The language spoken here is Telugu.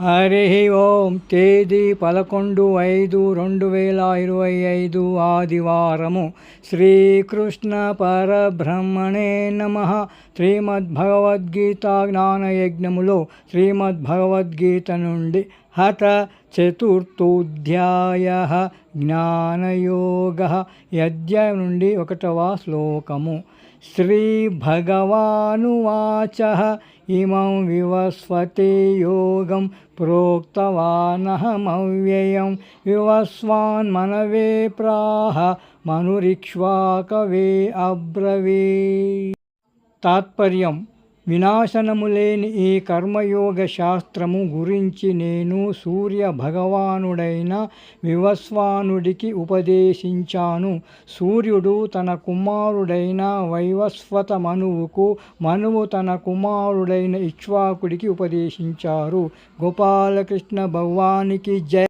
హరి ఓం తేదీ పదకొండు ఐదు రెండు వేల ఇరవై ఐదు ఆదివారము. శ్రీకృష్ణ పరబ్రహ్మణే నమ. శ్రీమద్భగవద్గీత జ్ఞానయజ్ఞములో శ్రీమద్భగవద్గీత నుండి అత చతుర్థోధ్యాయ జ్ఞానయోగ ఈ అధ్యాయం నుండి ఒకటవ శ్లోకము శ్రీభగవానువాచ ఇమం వివస్వతే యోగం ప్రోక్తవానహమవ్యయం వివస్వాన్ మనవే ప్రాహ మనురిక్ష్వాకవే అబ్రవీ తాత్పర్యం వినాశనము లేని ఈ కర్మయోగ శాస్త్రము గురించి నేను సూర్య భగవానుడైన వివస్వానుడికి ఉపదేశించాను. సూర్యుడు తన కుమారుడైన వైవస్వత మనువుకు మనువు తన కుమారుడైన ఇక్ష్వాకుడికి ఉపదేశించారు. గోపాలకృష్ణ భగవానికి జయ